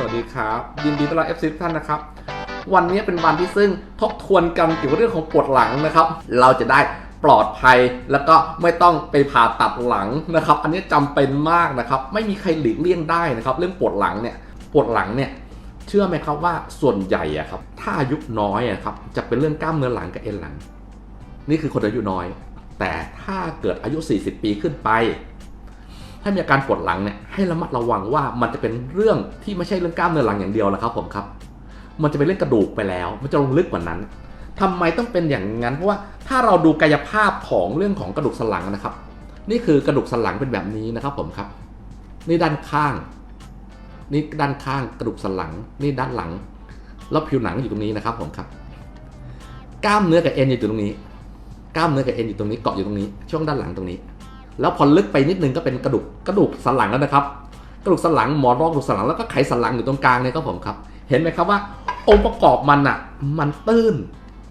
สวัสดีครับ ยินดีต้อนรับ FC ทุกท่านนะครับ วันนี้เป็นวันที่ซึ่งทบทวนกันเกี่ยวกับเรื่องของปวดหลังนะครับ เราจะได้ปลอดภัยแล้วก็ไม่ต้องไปผ่าตัดหลังนะครับ อันนี้จำเป็นมากนะครับ ไม่มีใครหลีกเลี่ยงได้นะครับ เรื่องปวดหลังเนี่ยปวดหลังเนี่ยเชื่อไหมครับว่าส่วนใหญ่อะครับถ้าอายุน้อยอะครับจะเป็นเรื่องกล้ามเนื้อหลังกับเอ็นหลัง นี่คือคนอายุน้อย แต่ถ้าเกิดอายุ 40 ปีขึ้นไป ถ้ามีอาการปวดหลังเนี่ยให้ระมัดระวังว่ามันจะเป็นเรื่องที่ไม่ใช่เรื่องกล้ามเนื้อหลังอย่างเดียวแล้วครับผมครับ มันจะเป็นเรื่องกระดูกไปแล้ว มันจะลงลึกกว่านั้นทำไมต้องเป็นอย่างนั้น เพราะว่าถ้าเราดูกายภาพของเรื่องของกระดูกสันหลังนะครับ นี่คือกระดูกสันหลังเป็นแบบนี้นะครับผมครับ นี่ด้านข้าง นี่ด้านข้างกระดูกสันหลัง นี่ด้านหลัง แล้วผิวหนังอยู่ตรงนี้นะครับผมครับ กล้ามเนื้อกับเอ็นอยู่ตรงนี้ กล้ามเนื้อกับเอ็นอยู่ตรงนี้เกาะอยู่ตรงนี้ ช่วงด้านหลังตรงนี้ แล้วพอลึกไปนิดนึงก็เป็นกระดูกกระดูกสันหลังแล้วนะครับ กระดูกสันหลังหมอนรองกระดูกสันหลังแล้วก็ไขสันหลังอยู่ตรงกลางเนี่ยครับผมครับ เห็นไหมครับว่าองค์ประกอบมันอะ มันตื้น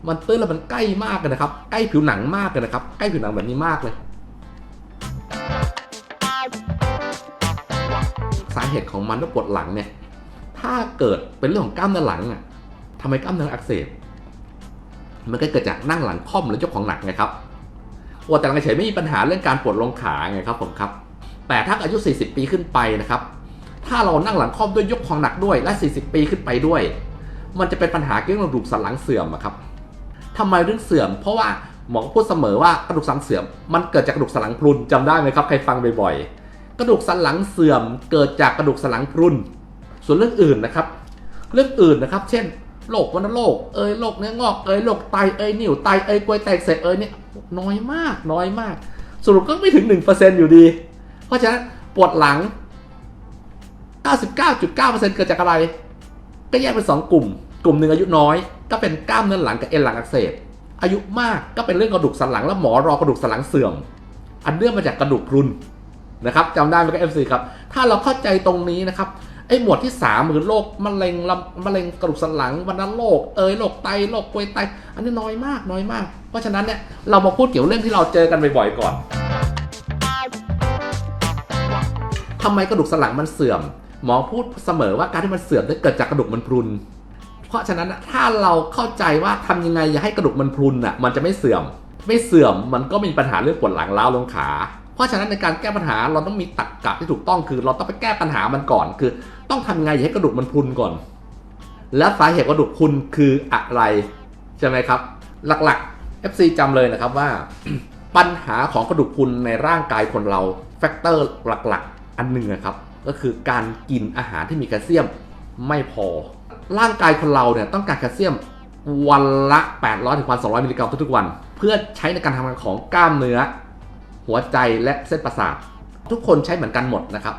มันตื้นแล้วมันใกล้มากเลยนะครับ ใกล้ผิวหนังมากเลยนะครับ ใกล้ผิวหนังแบบนี้มากเลย สาเหตุของมันว่าปวดหลังเนี่ย ถ้าเกิดเป็นเรื่องของกล้ามเนื้อหลังอะทำไมกล้ามเนื้ออักเสบ มันก็เกิดจากนั่งหลังค่อมหรือยกของหนักไงครับ ปวดแต่ลังเฉยไม่มีปัญหาเรื่องการปวดลงขาไงครับผมครับ แต่ถ้าอายุ 40 ปีขึ้นไปนะครับ ถ้าเรานั่งหลังค่อมด้วยยกของหนักด้วยและ 40 ปีขึ้นไปด้วย มันจะเป็นปัญหาเกี่ยวกับกระดูกสันหลังเสื่อมครับทำไมเรื่องเสื่อม เพราะว่าหมอพูดเสมอว่ากระดูกสันหลังเสื่อม มันเกิดจากกระดูกสันหลังพรุนจำได้ไหมครับใครฟังบ่อยๆ กระดูกสันหลังเสื่อม เกิดจากกระดูกสันหลังพรุน ส่วนเรื่องอื่นนะครับ เรื่องอื่นนะครับ เช่น โรควัณโรคเอยโรคเนื้องอกเอยโรคไตเอยนิ่วไตเอยกลวยแตกเสร็จเอยเนี่ยน้อยมากน้อยมาก สรุปก็ไม่ถึง 1%อยู่ดี เพราะฉะนั้นปวดหลัง 99.9%เกิดจากอะไร ก็แยกเป็น 2 กลุ่ม กลุ่มหนึ่งอายุน้อย ก็เป็นกล้ามเนื้อหลังกับเอ็นหลังอักเสบอายุมากก็เป็นเรื่องกระดูกสันหลังและหมอรอกระดูกสันหลังเสื่อม อันเนื่องมาจากกระดูกพรุนนะครับจำได้ไหมครับ FC ครับ ถ้าเราเข้าใจตรงนี้นะครับ ไอ้หมวดที่3คือโรคมะเร็งลำมะเร็งกระดูกสันหลังวัณโรคเอยโรคไตโรคกลวยไต อันนี้น้อยมากน้อยมาก เพราะฉะนั้นเนี่ยเรามาพูดเกี่ยวเรื่องที่เราเจอกันบ่อยๆก่อนทำไมกระดูกสันหลังมันเสื่อม หมอพูดเสมอว่าการที่มันเสื่อมนั้นเกิดจากกระดูกมันพรุน เพราะฉะนั้นถ้าเราเข้าใจว่าทำยังไงอย่าให้กระดูกมันพรุนอะมันจะไม่เสื่อม ไม่เสื่อมมันก็มีปัญหาเรื่องปวดหลังล้าลงขา เพราะฉะนั้นในการแก้ปัญหาเราต้องมีตรรกกะที่ถูกต้องคือ เราต้องไปแก้ปัญหามันก่อน คือ ต้องทำไงอย่าให้กระดูกมันพุนก่อน และสาเหตุกระดูกพุนคืออะไรใช่ไหมครับ หลักๆ FC จำเลยนะครับว่า ปัญหาของกระดูกพุนในร่างกายคนเราแฟกเตอร์หลักๆ อันหนึ่งนะครับ ก็คือการกินอาหารที่มีแคลเซียมไม่พอ ร่างกายคนเราเนี่ยต้องการแคลเซียมวันละ 800ถึง1,200 มิลลิกรัมทุกๆวัน เพื่อใช้ในการทำงานของกล้ามเนื้อ หัวใจและเส้นประสาท ทุกคนใช้เหมือนกันหมดนะครับ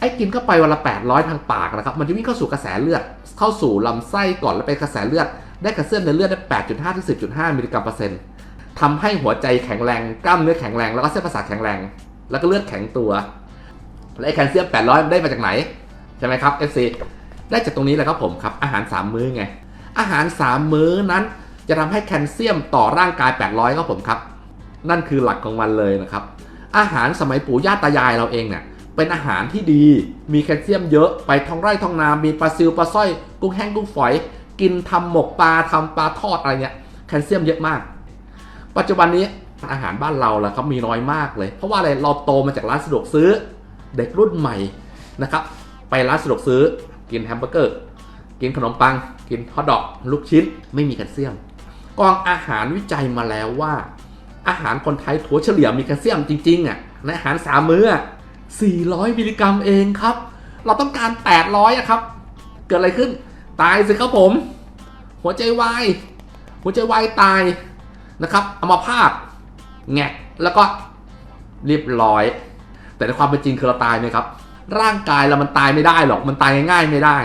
ไอ้กินเข้าไปวันละ 800 ทางปากนะครับ มันจะวิ่งเข้าสู่กระแสเลือด เข้าสู่ลำไส้ก่อนแล้วไปกระแสเลือด ได้แคลเซียมในเลือดได้ 8.5 ถึง 10.5 มิลลิกรัมเปอร์เซ็นต์ทำให้หัวใจแข็งแรง กล้ามเนื้อแข็งแรง แล้วก็เส้นประสาทแข็งแรง แล้วก็เลือดแข็งตัว และไอ้แคลเซียม 800 ได้มาจากไหน ใช่ไหมครับ FC ได้จากตรงนี้แหละครับผมครับ อาหาร 3 มื้อไง อาหาร 3 มื้อนั้นจะทำให้แคลเซียมต่อร่างกาย 800 ครับผมครับ นั่นคือหลักของมันเลยนะครับ อาหารสมัยปู่ย่าตายายเราเองเนี่ยเป็นอาหารที่ดี มีแคลเซียมเยอะไปท้องไร่ท้องนา มีปลาซิวปลาสร้อยกุ้งแห้งกุ้งฝอย กินทำหมกปลาทำปลาทอดอะไรเนี่ยแคลเซียมเยอะมาก ปัจจุบันนี้อาหารบ้านเราล้วครับมีน้อยมากเลย เพราะว่าอะไรเราโตมาจากร้านสะดวกซื้อเด็กรุ่นใหม่นะครับ ไปร้านสะดวกซื้อ กินแฮมเบอร์เกอร์ กินขนมปัง กินฮอทดอก ลูกชิ้น ไม่มีแคลเซียม กองอาหารวิจัยมาแล้วว่า อาหารคนไทยถั่วเฉลี่ยมีแคลเซียมจริงๆอะในอาหารสามมื้อ 400 มิลลิกรัมเองครับ เราต้องการ 800อะครับ เกิดอะไรขึ้น ตายสิครับผม หัวใจวาย หัวใจวายตายนะครับอัมาพาตแงกแล้วก็เรียบร้อย แต่ในความเป็นจริงคือเราตายไหมครับ ร่างกายเรามันตายไม่ได้หรอก มันตายง่ายๆไม่ได้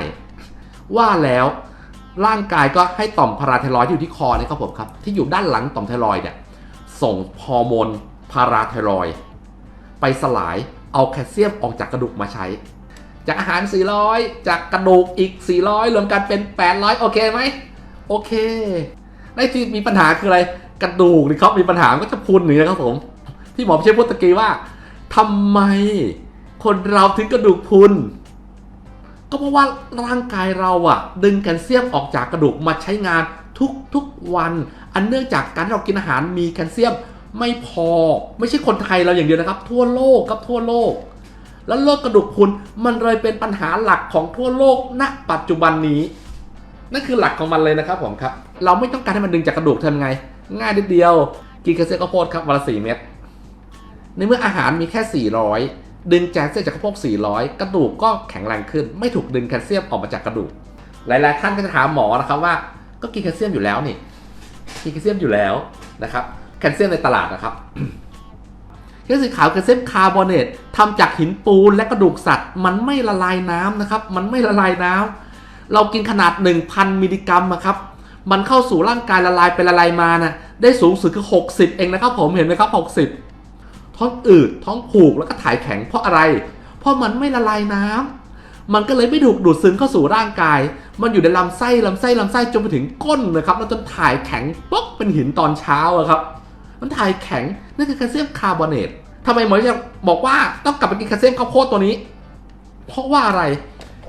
ว่าแล้วร่างกายก็ให้ต่อมพาราไทรอยด์ที่อยู่ที่คอเนี่ยครับผมครับ ที่อยู่ด้านหลังต่อมไทรอยด์เนี่ย ส่งฮอร์โมนพาราไทรอยไปสลายเอาแคลเซียมออกจากกระดูกมาใช้ จากอาหาร 400 จากกระดูกอีก 400 รวมกันเป็น 800 โอเคไหม โอเค ในที่มีปัญหาคืออะไร กระดูกนี่ครับมีปัญหาก็จะพุนอย่งนี้นะครับผม ที่หมอพิเชษพูดตะกี้ว่าทำไมคนเราถึงกระดูกพุนก็เพราะว่าร่างกายเราอะดึงแคลเซียมออกจากกระดูกมาใช้งานทุกทุกๆวัน อันเนื่องจากการที่เรากินอาหารมีแคลเซียมไม่พอ ไม่ใช่คนไทยเราอย่างเดียวนะครับ ทั่วโลกครับทั่วโลก แล้วโรคกระดูกพรุนมันเลยเป็นปัญหาหลักของทั่วโลกณปัจจุบันนี้ นั่นคือหลักของมันเลยนะครับผมครับ เราไม่ต้องการให้มันดึงจากกระดูกทำไง ง่ายนิดเดียว กินแคลเซียมข้าวโพดครับวันละสี่เม็ดในเมื่ออาหารมีแค่ 400 ดึงแคลเซียมจากข้าวโพด400 กระดูกก็แข็งแรงขึ้น ไม่ถูกดึงแคลเซียมออกมาจากกระดูก หลาย ๆ ท่านก็จะถามหมอนะครับว่า ก็กินแคลเซียมอยู่แล้วนี่ กินแคลเซียมอยู่แล้วนะครับแคลเซียมในตลาดนะครับแคลเซียมขาวแคลเซียมคาร์บอเนตทำจากหินปูนและกระดูกสัตว์ มันไม่ละลายน้ำนะครับ มันไม่ละลายน้ำเรากินขนาด 1,000มิลลิกรัมอะครับมันเข้าสู่ร่างกายละลายไปละลายมานะได้สูงสุดคือ 60 เองนะครับ ผมเห็นไหมครับ 60 ท้องอืดท้องผูกแล้วก็ถ่ายแข็งเพราะอะไร เพราะมันไม่ละลายน้ำ มันก็เลยไม่ถูกดูดซึมเข้าสู่ร่างกาย มันอยู่ในลำไส้ลำไส้ลำไส้จนไปถึงก้นนะครับแล้วจนถ่ายแข็งป๊อกเป็นหินตอนเช้าอะครับ มันถ่ายแข็งนั่นคือแคลเซียมคาร์บอเนตทำไมหมอจะบอกว่าต้องกลับไปกินแคลเซียมข้าวโพดตัวนี้ เพราะว่าอะไร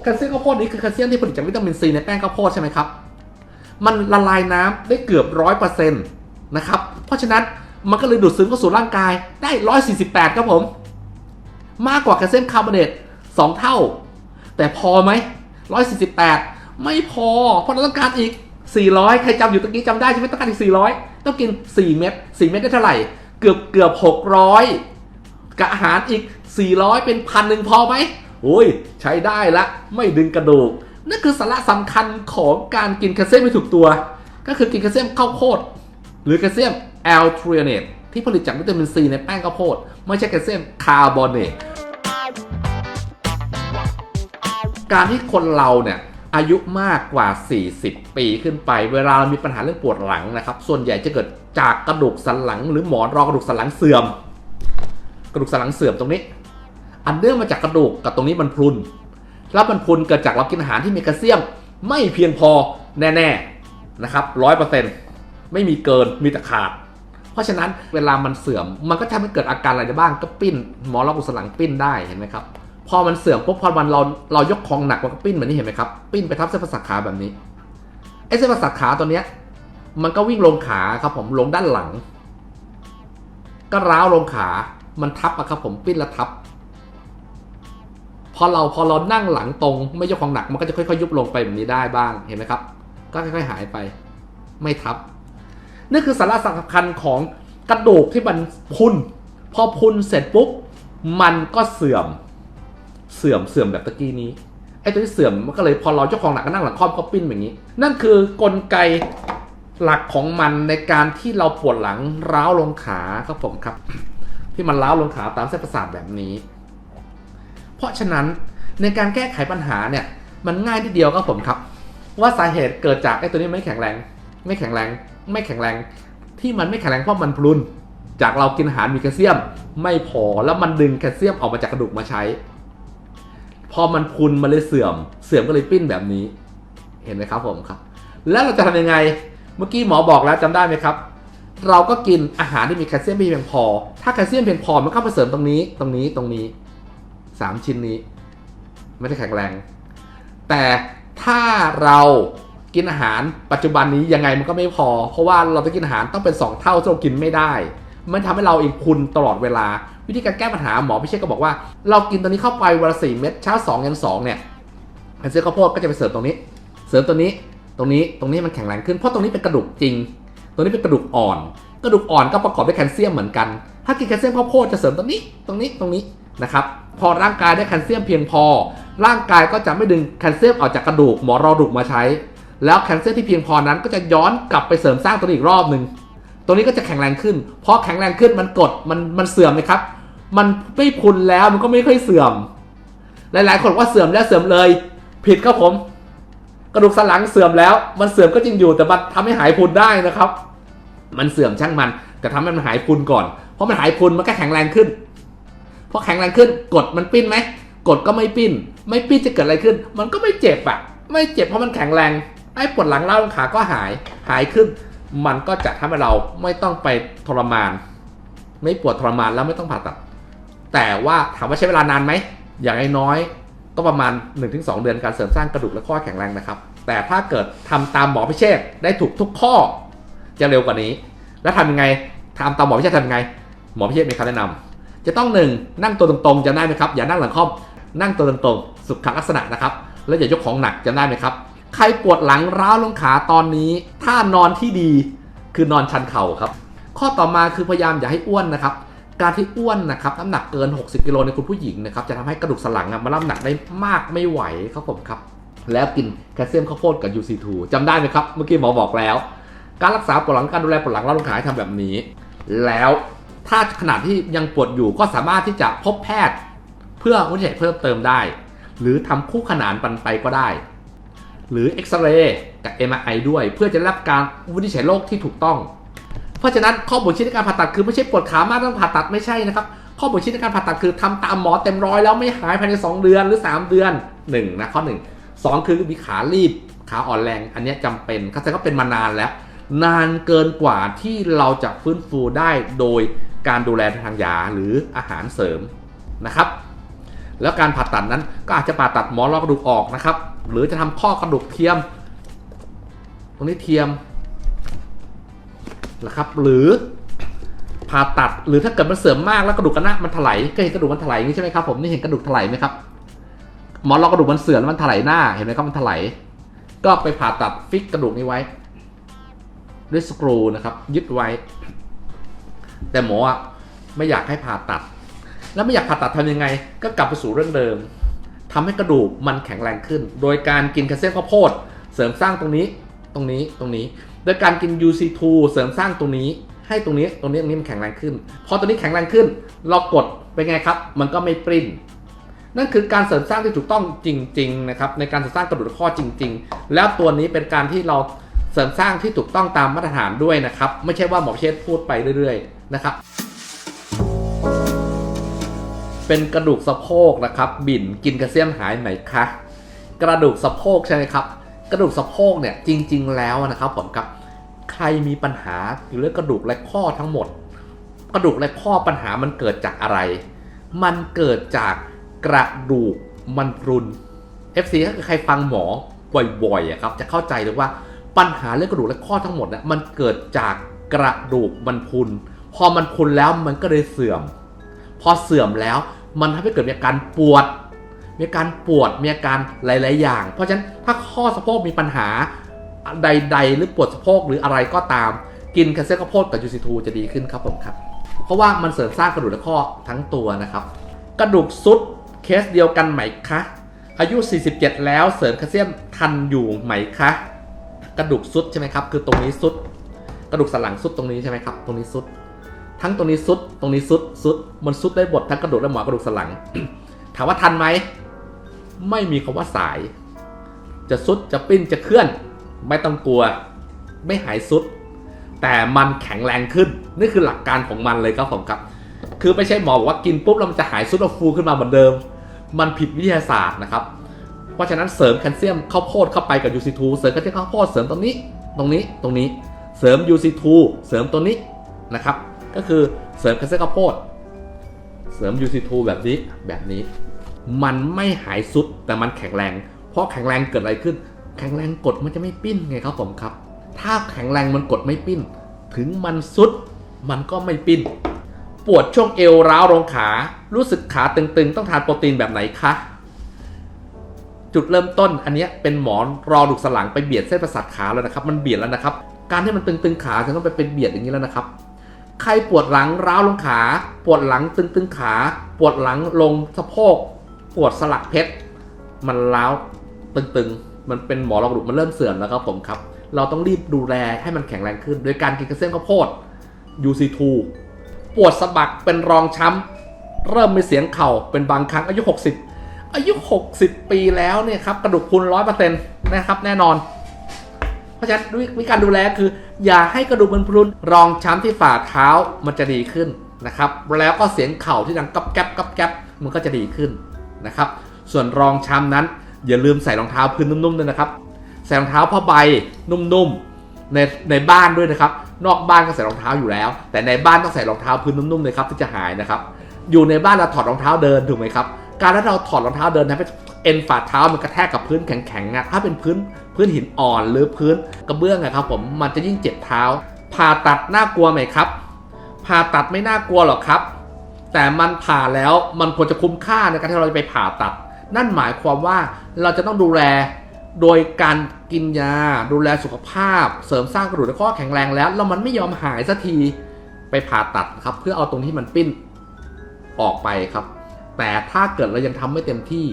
แคลเซียมข้าวโพดนี้คือแคลเซียมที่ผลิตจากวิตามินซีในแป้งข้าวโพดใช่ไหมครับ มันละลายน้ำได้เกือบร้อยเปอร์เซ็นต์นะครับ เพราะฉะนั้นมันก็เลยดูดซึมเข้าสู่ร่างกายได้148ครับผม มากกว่าแคลเซียมคาร์บอเนต2เท่า แต่พอไหม148ไม่พอ เพราะเราต้องการอีก400ใครจำอยู่ตะกี้จำได้ใช่ไหมต้องการอีก400ต้องกิน4เม็ด4เม็ดได้เท่าไหร่ เกือบเกือบ600กับอาหารอีก400เป็นพันหนึ่งพอไหมโอ้ยใช้ได้ละ ไม่ดึงกระดูกนั่นคือสาระสำคัญของการกินแคลเซียมไม่ถูกตัว ก็คือกินแคลเซียมข้าวโพดหรือแคลเซียมแอลทรีเนตที่ผลิตจากวิตามินซีในแป้งข้าวโพด ไม่ใช่แคลเซียมคาร์บอเนต การที่คนเราเนี่ยอายุมากกว่า 40 ปีขึ้นไป เวลาเรามีปัญหาเรื่องปวดหลังนะครับ ส่วนใหญ่จะเกิดจากกระดูกสันหลัง หรือหมอนรองกระดูกสันหลังเสื่อม กระดูกสันหลังเสื่อมตรงนี้ อันเนื่องมาจากกระดูกกับตรงนี้มันพรุนแล้วมันพรุนเกิดจากเรากินอาหารที่มีแคลเซียม ไม่เพียงพอแน่ๆนะครับร้อยเปอร์เซ็นต์ไม่มีเกินมีแต่ขาด เพราะฉะนั้นเวลามันเสื่อมมันก็ทำให้เกิดอาการอะไรได้บ้างก็ปิ้นหมอนรองกระดูกสันหลังปิ้นได้เห็นไหมครับ พอมันเสื่อมปุ๊บพอมันเราเรายกของหนักมันก็ปิ้นแบบนี้เห็นไหมครับ ปิ้นไปทับเส้นประสาทขาแบบนี้ไอ้เส้นประสาทขาตัวเนี้ย มันก็วิ่งลงขาครับผมลงด้านหลัง ก็ร้าวลงขา มันทับอะครับผมปิ้นแล้วทับ พอเราพอเรานั่งหลังตรงไม่ยกของหนักมันก็จะค่อยๆ ยุบลงไปแบบนี้ได้บ้างเห็นไหมครับ ก็ค่อยๆหายไป ไม่ทับนี่คือสาระสำคัญของกระดูกที่มันพุนพอพุนเสร็จปุ๊บมันก็เสื่อม เสื่อมเสื่อมแบบตะกี้นี้ไอ้ตัวที่เสื่อมมันก็เลยพอเราเจ้าของหนักก็นั่งหลังครอบก็ปิ้นแบบนี้ นั่นคือกลไกหลักของมันในการที่เราปวดหลังร้าวลงขาครับผมครับ ที่มันร้าวลงขาตามเส้นประสาทแบบนี้ เพราะฉะนั้นในการแก้ไขปัญหาเนี่ย มันง่ายทีเดียวครับผมครับ ว่าสาเหตุเกิดจากไอ้ตัวนี้ไม่แข็งแรง ไม่แข็งแรง ไม่แข็งแรง ที่มันไม่แข็งแรงเพราะมันพรุนจากเรากินอาหารมีแคลเซียม ไม่พอแล้วมันดึงแคลเซียมออกมาจากกระดูกมาใช้ พอมันพุนมันเลยเสื่อม เสื่อมก็เลยปิ้นแบบนี้ เห็นไหมครับผมครับ แล้วเราจะทำยังไง เมื่อกี้หมอบอกแล้วจำได้ไหมครับ เราก็กินอาหารที่มีแคลเซียมเพียงพอ ถ้าแคลเซียมเพียงพอมันเข้าไปเสริมตรงนี้ ตรงนี้ ตรงนี้สามชิ้นนี้ ไม่ได้แข็งแรง แต่ถ้าเรากินอาหารปัจจุบันนี้ยังไงมันก็ไม่พอ เพราะว่าเราต้องกินอาหารต้องเป็น 2 เท่าที่เรากินไม่ได้ มันทำให้เราเอีกพุนตลอดเวลา วิธีการแก้ปัญหาหมอพิเชษก็บอกว่า เรากินตัวนี้เข้าไปวันละสี่เม็ดเช้า2องยันสองเนี่ยแคลเซียมข้าวโพดก็จะไปเสริมตรงนี้ เสริมตัวนี้ตรงนี้ตรงนี้มันแข็งแรงขึ้นเพราะตรงนี้เป็นกระดูกจริง ตรงนี้เป็นกระดูกอ่อน กระดูกอ่อนก็ประกอบด้วยแคลเซียมเหมือนกัน ถ้ากินแคลเซียมข้าวโพดจะเสริมตรงนี้ตรงนี้ตรงนี้นะครับพอร่างกายได้แคลเซียมเพียงพอ ร่างกายก็จะไม่ดึงแคลเซียมออกจากกระดูกหมอรอดุกมาใช้ แล้วแคลเซียมที่เพียงพอนั้นก็จะย้อนกลับไปเสริมสร้างตัวนี้อีกรอบหนึ่ง ตัวนี้ก็จะแข็งแรงขึ้น เพอแข็งแรงขึ้นมันกดมันมันเสื่อมไหมครับ มันไม่พุนแล้วมันก็ไม่ค่อยเสื่อม หลายๆ คนว่าเสื่อมแล้วเสื่อมเลย ผิดครับผม กระดูกสันหลังเสื่อมแล้ว มันเสื่อมก็จริงอยู่แต่มันทำให้หายพุนได้นะครับ มันเสื่อมช่างมัน แต่ทำให้มันหายพุนก่อน เพราะมันหายพุนมันก็แข็งแรงขึ้นพอแข็งแรงขึ้นกดมันปิ้นไหมกดก็ไม่ปิ้น ไม่ปิ้นจะเกิดอะไรขึ้น มันก็ไม่เจ็บอะไม่เจ็บเพราะมันแข็งแรงไอ้ปวดหลังเล่าขาก็หายหายขึ้น มันก็จะทำให้เราไม่ต้องไปทรมาน ไม่ปวดทรมานแล้วไม่ต้องผ่าตัด แต่ว่าถามว่าใช้เวลานานไหม อย่างน้อยก็ประมาณ 1-2 เดือนการเสริมสร้างกระดูกและข้อแข็งแรงนะครับ แต่ถ้าเกิดทำตามหมอพิเชษได้ถูกทุกข้อ จะเร็วกว่านี้ แล้วทำยังไงทำตามหมอพิเชษทำยังไง หมอพิเชษมีคำแนะนำจะต้องหนึ่งนั่งตัวตรงๆจะได้ไหมครับ อย่านั่งหลังคอมนั่งตัวตรงๆสุขลักษณะนะครับ แล้วอย่ายกของหนักจะได้ไหมครับ ใครปวดหลังร้าวลงขาตอนนี้ ถ้านอนที่ดีคือนอนชันเข่าครับ ข้อต่อมาคือพยายามอย่าให้อ้วนนะครับการที่อ้วนนะครับน้ำหนักเกิน 60กิโลในคุณผู้หญิงนะครับจะทำให้กระดูกสันหลังอะมันรับน้ำหนักได้มากไม่ไหวครับผมครับ แล้วกินแคลเซียมข้าวโพดกับ UC2 จำได้ไหมครับ เมื่อกี้หมอบอกแล้ว การรักษาปวดหลังการดูแลปวดหลังเร้าวลงขาให้ทำแบบนี้ แล้วถ้าขนาดที่ยังปวดอยู่ก็สามารถที่จะพบแพทย์ เพื่อวินิจฉัยเพิ่มเติมได้ หรือทำคู่ขนานปันไปก็ได้ หรือเอ็กซเรย์ กับ MRI ด้วย เพื่อจะรับการวินิจฉัยโรคที่ถูกต้อง เพราะฉะนั้นข้อบ่งชี้ในการผ่าตัดคือไม่ใช่ปวดขามากต้องผ่าตัดไม่ใช่นะครับข้อบ่งชี้ในการผ่าตัดคือทำตามหมอเต็มร้อยแล้วไม่หายภายใน 2 เดือนหรือ 3 เดือน1นะข้อ 1 2 คือมีขารีบขาอ่อนแรง อันนี้ยจำเป็นเขาแสดงว่าเป็นมานานแล้ว นานเกินกว่าที่เราจะฟื้นฟูได้โดยการดูแลทางยาหรืออาหารเสริมนะครับ แล้วการผ่าตัดนั้นก็อาจจะผ่าตัดหมอนรองกระดูกออกนะครับ หรือจะทำข้อกระดูกเทียม รงนี้เทียมนะครับ หรือผ่าตัดหรือถ้าเกิดมันเสื่อมมากแล้วกระดูกกระนามันถลายก็เห็นกระดูกมันถลายอย่างนี้ใช่ไหมครับผมนี่เห็นกระดูกถลายไหมครับหมอนรองกระดูกมันเสื่อมแล้วมันถลายหน้าเห็นไหมครับมันถลายก็ไปผ่าตัดฟิกกระดูกนี้ไว้ ด้วยสกรูนะครับ ยึดไว้ แต่หมออะไม่อยากให้ผ่าตัด แล้วไม่อยากผ่าตัดทำยังไง ก็กลับไปสู่เรื่องเดิมทำให้กระดูกมันแข็งแรงขึ้น โดยการกินแคลเซียมข้าวโพดเสริมสร้างตรงนี้ ตรงนี้ตรงนี้โดยการกิน UC2 เสริมสร้างตรงนี้ ให้ตรงนี้ตรงนี้ตรงนี้มันแข็งแรงขึ้น พอตรงนี้แข็งแรงขึ้น เรากดเป็นไงครับ มันก็ไม่ปริ้นนั่นคือการเสริมสร้างที่ถูกต้องจริง ๆ นะครับ ในการเสริมสร้างกระดูกข้อจริง ๆ แล้วตัวนี้เป็นการที่เราเสริมสร้างที่ถูกต้องตามมาตรฐานด้วยนะครับ ไม่ใช่ว่าหมอเชษพูดไปเรื่อย ๆ นะครับ เป็นกระดูกสะโพกนะครับ บิ่นกินแคลเซียมหายไหมคะกระดูกสะโพกใช่ไหมครับ กระดูกสะโพกเนี่ยจริง ๆ แล้วนะครับผมครับใครมีปัญหาเรื่องกระดูกและข้อทั้งหมด กระดูกและข้อปัญหามันเกิดจากอะไร มันเกิดจากกระดูกมันพรุน FC ถ้าเกิดใครฟังหมอบ่อยๆครับจะเข้าใจเลยว่าปัญหาเรื่องกระดูกและข้อทั้งหมดเนี่ยมันเกิดจากกระดูกมันพุน พอมันพุนแล้วมันก็เลยเสื่อม พอเสื่อมแล้วมันทำให้เกิดอาการปวด มีอาการปวดมีอาการหลาย ๆ อย่าง เพราะฉะนั้นถ้าข้อสะโพกมีปัญหาใด ๆ หรือปวดสะโพกหรืออะไรก็ตาม กินแคลเซียมข้าวโพดกับยูซิทูจะดีขึ้นครับผมครับ เพราะว่ามันเสริมสร้างกระดูกและข้อทั้งตัวนะครับ กระดูกซุดเคสเดียวกันไหมคะอายุ 47 แล้วเสริมแคลเซียมทันอยู่ไหมคะกระดูกซุดใช่ไหมครับคือตรงนี้ซุด กระดูกสันหลังซุดตรงนี้ใช่ไหมครับตรงนี้ซุด ทั้งตรงนี้ซุดตรงนี้ซุดซุดมันซุดได้หมดทั้งกระดูกและหมอนกระดูกสันหลัง ถามว่าทันไหม ไม่มีคำว่าสาย จะซุดจะปิ้นจะเคลื่อน ไม่ต้องกลัว ไม่หายซุด แต่มันแข็งแรงขึ้น นี่คือหลักการของมันเลยครับผมครับ คือไม่ใช่หมอบอกว่ากินปุ๊บแล้วมันจะหายซุดแล้วฟูขึ้นมาเหมือนเดิม มันผิดวิทยาศาสตร์นะครับ เพราะฉะนั้นเสริมแคลเซียมข้าวโพดเข้าไปกับ UC2 เสริมแคลเซียมข้าวโพดเสริมตรงนี้ ตรงนี้ตรงนี้ เสริม UC2 เสริมตัวนี้นะครับ ก็คือเสริมแคลเซียมข้าวโพด เสริม UC2 แบบนี้แบบนี้ มันไม่หายสุดแต่มันแข็งแรง เพราะแข็งแรงเกิดอะไรขึ้น แข็งแรงกดมันจะไม่ปิ้นไงครับผมครับ ถ้าแข็งแรงมันกดไม่ปิ้น ถึงมันสุดมันก็ไม่ปิ้น ปวดช่วงเอวร้าวลงขา รู้สึกขาตึงๆ ต้องทานโปรตีนแบบไหนคะจุดเริ่มต้นอันนี้เป็นหมอนรอดุกสลังไปเบียดเส้นประสาทขาแล้วนะครับ มันเบียดแล้วนะครับ การที่มันตึงๆขาจะต้องไปเป็นเบียดอย่างนี้แล้วนะครับ ใครปวดหลังร้าวลงขา ปวดหลังตึงๆขา ปวดหลังลงสะโพก ปวดสลักเพชร มันร้าวตึงๆมันเป็นหมอรองกระดูกมันเริ่มเสื่อมแล้วครับผมครับ เราต้องรีบดูแลให้มันแข็งแรงขึ้น โดยการกินแคลเซียมข้าวโพด UC2 ปวดสะบักเป็นรองช้ำ เริ่มมีเสียงเข่าเป็นบางครั้งอายุ 60 อายุ 60 ปีแล้วเนี่ยครับกระดูกพุนร้อยเปอร์เซ็นต์นะครับแน่นอน ราะฉะนั้นวิธีการดูแลคือ อย่าให้กระดูกมันพรุนรองช้ำที่ฝ่าเท้ามันจะดีขึ้นนะครับแล้วก็เสียงเข่าที่ดังกับแก๊บกับแก๊บมันก็จะดีขึ้นนะครับส่วนรองช้ำนั้น อย่าลืมใส่รองเท้าพื้นนุ่มๆด้วยนะครับใส่รองเท้าผ้าใบนุ่มๆในในบ้านด้วยนะครับ นอกบ้านก็ใส่รองเท้าอยู่แล้ว แต่ในบ้านต้องใส่รองเท้าพื้นนุ่มๆเลยครับที่จะหายนะครับ อยู่ในบ้านเราถอดรองเท้าเดินถูกไหมครับการที่เราถอดรองเท้าเดินทำให้ เอ็นฝ่าเท้ามันกระแทกกับพื้นแข็งๆอะถ้าเป็นพื้นพื้นหินอ่อนหรือพื้นกระเบื้องอะครับผมมันจะยิ่งเจ็บเท้า ผ่าตัดน่ากลัวไหมครับ ผ่าตัดไม่น่ากลัวหรอกครับ แต่มันผ่าแล้วมันควรจะคุ้มค่าในการที่เราจะไปผ่าตัด นั่นหมายความว่าเราจะต้องดูแลโดยการกินยา ดูแลสุขภาพ เสริมสร้างกระดูกและข้อแข็งแรงแล้ว แล้วมันไม่ยอมหายสักทีไปผ่าตัดครับ เพื่อเอาตรงที่มันปิ้นออกไปครับ แต่ถ้าเกิดเรายังทำไม่เต็มที่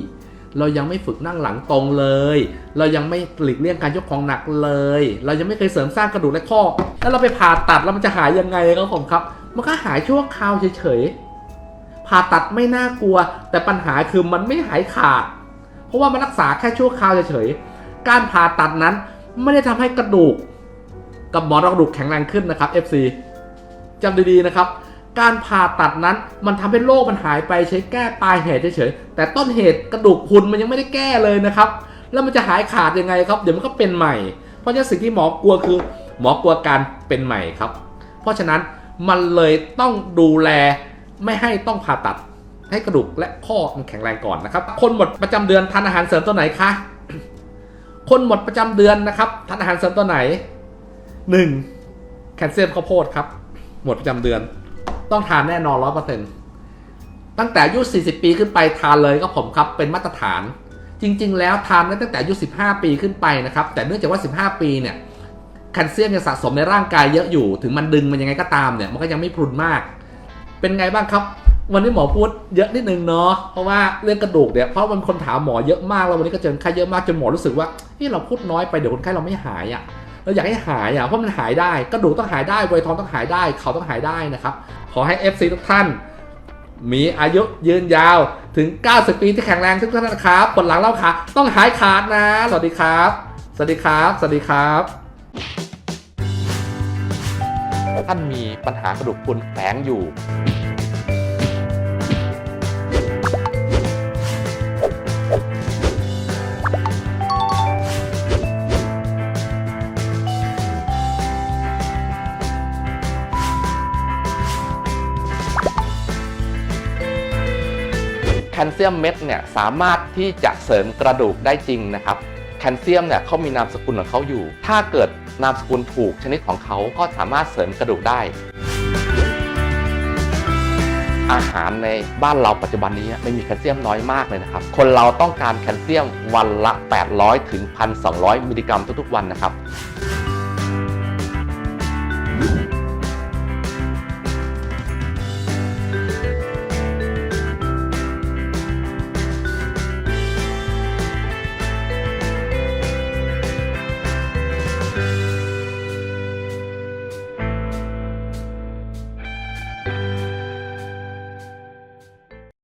เรายังไม่ฝึกนั่งหลังตรงเลย เรายังไม่หลีกเลี่ยงการยกของหนักเลย เรายังไม่เคยเสริมสร้างกระดูกและข้อ แล้วเราไปผ่าตัดแล้วมันจะหายยังไงครับผมครับ มันก็หายชั่วคราวเฉยๆ ผ่าตัดไม่น่ากลัว แต่ปัญหาคือมันไม่หายขาด เพราะว่ามันรักษาแค่ชั่วคราวเฉยๆ การผ่าตัดนั้นไม่ได้ทำให้กระดูก กับหมอนรองกระดูกแข็งแรงขึ้นนะครับ FC จำดีๆนะครับ การผ่าตัดนั้น มันทำให้โรคมันหายไปใช้แก้ปลายเหตุเฉยๆแต่ต้นเหตุกระดูกพุนมันยังไม่ได้แก้เลยนะครับ แล้วมันจะหายขาดยังไงครับ เดี๋ยวมันก็เป็นใหม่ เพราะฉะนั้นสิ่งที่หมอกลัวคือ หมอกลัวการเป็นใหม่ครับ เพราะฉะนั้นมันเลยต้องดูแลไม่ให้ต้องผ่าตัดให้กระดูกและข้อมันแข็งแรงก่อนนะครับ คนหมดประจำเดือนทานอาหารเสริมตัวไหนคะคนหมดประจำเดือนนะครับทานอาหารเสริมตัวไหน 1. แคลเซียมข้าวโพดครับ หมดประจำเดือน ต้องทานแน่นอนร้อยเปอร์เซ็นต์ตั้งแต่อายุ 40 ปีขึ้นไปทานเลยก็ผมครับเป็นมาตรฐาน จริง ๆ แล้วทานได้ตั้งแต่อายุ 15 ปีขึ้นไปนะครับ แต่เนื่องจากว่า 15 ปีเนี่ยแคลเซียมยังสะสมในร่างกายเยอะอยู่ ถึงมันดึงมันยังไงก็ตามเนี่ย มันก็ยังไม่พรุนมาก เป็นไงบ้างครับ วันนี้หมอพูดเยอะนิดนึงเนาะ เพราะว่าเรื่องกระดูกเนี่ย เพราะมันคนถามหมอเยอะมากแล้ววันนี้ก็เจอคนไข้เยอะมากจนหมอรู้สึกว่านี่เราพูดน้อยไปเดี๋ยวคนไข้เราไม่หายอะ่ะ เราอยากให้หายอะเพราะมันหายได้กระดูกต้องหายได้ไวทองต้องหายได้ เขาต้องหายได้นะครับ ขอให้ FC ทุกท่าน มีอายุยืนยาวถึง 90 ปีที่แข็งแรงทุกท่านนะครับปวดหลังเล่าขาต้องหายขาดนะ สวัสดีครับ สวัสดีครับ สวัสดีครับท่านมีปัญหากระดูกพรุนแฝงอยู่ ลเซียมเม็ดเนี่ยสามารถที่จะเสริมกระดูกได้จริงนะครับแคลเซียมเนี่ยเขามีนามสกุลของเขาอยู่ ถ้าเกิดนามสกุลถูกชนิดของเขาก็สามารถเสริมกระดูกได้ อาหารในบ้านเราปัจจุบันนี้ไม่มีแคลเซียมน้อยมากเลยนะครับ คนเราต้องการแคลเซียมวันละ 800ถึง1,200 มิลลิกรัมทุกๆวันนะครับ